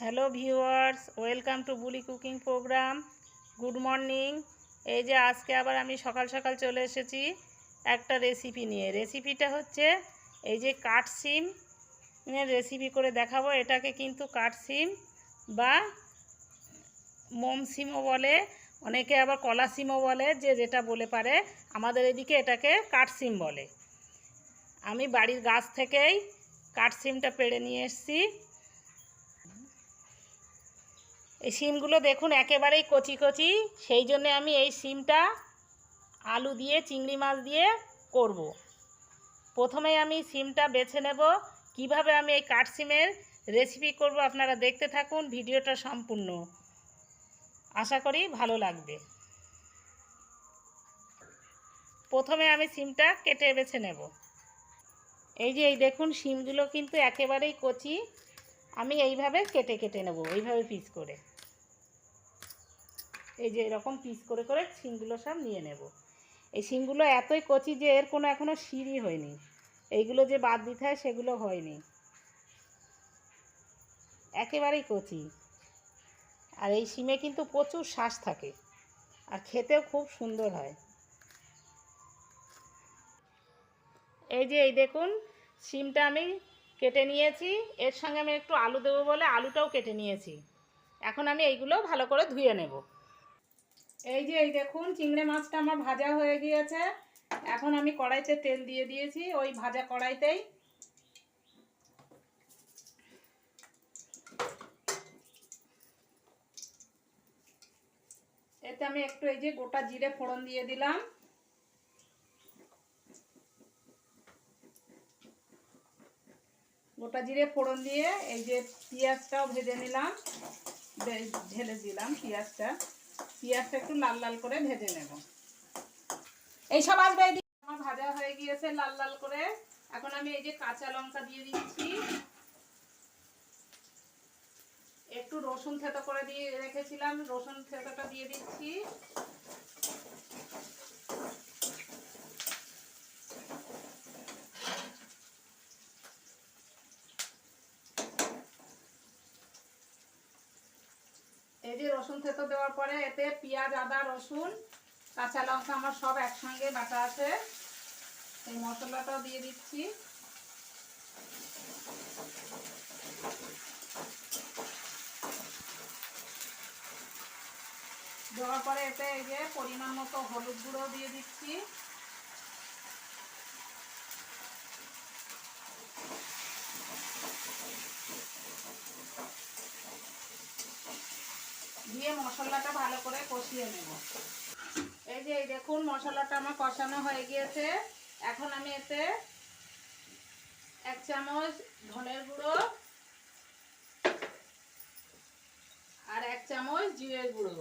Hello viewers, welcome to bully cooking programme. Good morning. এই যে আজকে আবার আমি সকাল সকাল চলে এসেছি একটা রেসিপি নিয়ে। রেসিপিটা হচ্ছে এই যে কাঠসিম রেসিপি করে দেখাবো। এটাকে কিন্তু কাঠসিম বা মোম সিমও বলে, অনেকে আবার কলা সিমও বলে, যে যেটা বলে পারে। আমাদের এদিকে এটাকে কাঠসিম বলে। আমি বাড়ির গাছ থেকেই কাঠসিমটা পেড়ে নিয়ে এসেছি। এই সিমগুলো দেখুন একেবারেই কচি কচি। সেই জন্য আমি এই সিমটা আলু দিয়ে, চিংড়ি মাছ দিয়ে করব। প্রথমে আমি সিমটা বেছে নেব। কীভাবে আমি এই কাঠসিমের রেসিপি করব আপনারা দেখতে থাকুন ভিডিওটা সম্পূর্ণ। আশা করি ভালো লাগবে। প্রথমে আমি সিমটা কেটে বেছে নেব। এই যে এই দেখুন সিমগুলো কিন্তু একেবারেই কচি। আমি এইভাবে কেটে কেটে নেব, এইভাবে পিস করে। এই যে এরকম পিস করে করে শিমগুলো সব নিয়ে নেব। এই শিমগুলো এতই কচি যে এর কোনো এখনও সিঁড়ি হয়নি। এইগুলো যে বাদ দিতে হয় সেগুলো হয়নি। একেবারেই কচি। আর এই শিমে কিন্তু প্রচুর শ্বাস থাকে। আর খেতেও খুব সুন্দর হয়। এই যে এই দেখুন, শিমটা আমি কেটে নিয়েছি। এর সঙ্গে আমি একটু আলু দেবো বলে আলুটাও কেটে নিয়েছি। এখন আমি এইগুলো ভালো করে ধুয়ে নেব। এই যে, এই দেখুন, চিংড়ি মাছটা আমার ভাজা হয়ে গিয়েছে। এখন আমি কড়াইতে তেল দিয়ে দিয়েছি, ওই ভাজা কড়াইতেই। এতে আমি একটু এই যে গোটা জিরে ফোড়ন দিয়ে দিলাম। গোটা জিরে ফোড়ন দিয়ে এই যে পেঁয়াজটাও ভেজে নিলাম ঢেলে দিলাম পেঁয়াজটা। পেঁয়াজটা একটু লাল লাল করে ভেজে নেব। এইসব আসবে আমার ভাজা হয়ে গিয়েছে লাল লাল করে। এখন আমি এই যে কাঁচা লঙ্কা দিয়ে দিচ্ছি। একটু রসুন থেতো করে দিয়ে রেখেছিলাম। রসুন থেতোটা দিয়ে দিচ্ছি। এই যে রসুন থেতো দেওয়ার পরে এতে পেঁয়াজ, আদা, রসুন, কাঁচা লঙ্কা আমার সব একসঙ্গে বাটা আছে। এই মশলাটাও দিয়ে দিচ্ছি। দেওয়ার পরে এতে এই যে পরিমাণ মতো হলুদ গুঁড়ো দিয়ে দিচ্ছি। দিয়ে মশলাটা ভালো করে কষিয়ে নেব। এই যে দেখুন, মশলাটা আমার কষানো হয়ে গিয়েছে। এখন আমি এতে এক চামচ ধনের গুঁড়ো আর এক চামচ জিরের গুঁড়ো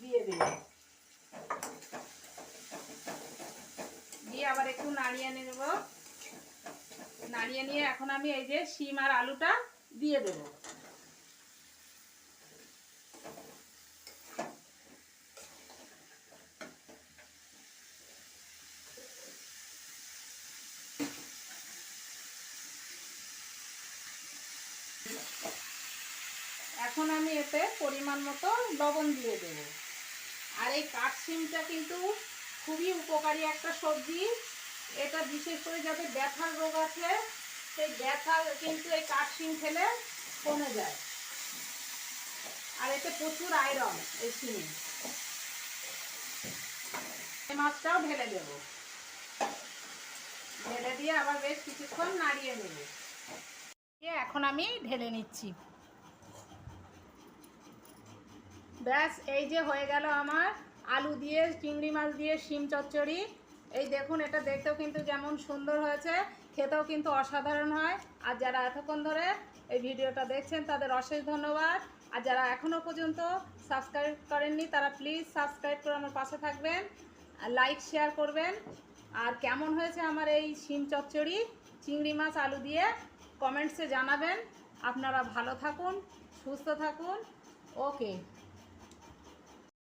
দিয়ে দিল দিয়ে আবার একটু নাড়িয়ে নেব। নাড়িয়ে নিয়ে এখন আমি এই যে, শিম আর আলুটা দিয়ে দেবো। এখন আমি এতে পরিমাণ মতো লবণ দিয়ে দেব। আর এই কাঠসিমটা কিন্তু খুবই উপকারী একটা সবজি। এটা বিশেষ করে যাদের ব্যথার রোগ আছে, সেই ব্যথা কিন্তু এই কাঠসিম খেলে কমে যায়। আর এতে প্রচুর আয়রন, এই এই মাছটাও ঢেলে দেব। ঢেলে দিয়ে আবার বেশ কিছুক্ষণ নাড়িয়ে নেব। এখন আমি ঢেলে নিচ্ছি। ব্যাস, এই যে হয়ে গেল আমার আলু দিয়ে, চিংড়ি মাছ দিয়ে শিম চচ্চড়ি। এই দেখুন, এটা দেখতেও কিন্তু যেমন সুন্দর হয়েছে, খেতেও কিন্তু অসাধারণ হয়। আর যারা এতক্ষণ ধরে এই ভিডিওটা দেখছেন, তাদের অশেষ ধন্যবাদ। আর যারা এখনও পর্যন্ত সাবস্ক্রাইব করেননি, তারা প্লিজ সাবস্ক্রাইব করে আমার পাশে থাকবেন লাইক, শেয়ার করবেন। আর কেমন হয়েছে আমার এই শিম চচ্চড়ি, চিংড়ি মাছ, আলু দিয়ে, কমেন্টসে জানাবেন। আপনারা ভালো থাকুন, সুস্থ থাকুন। ওকে।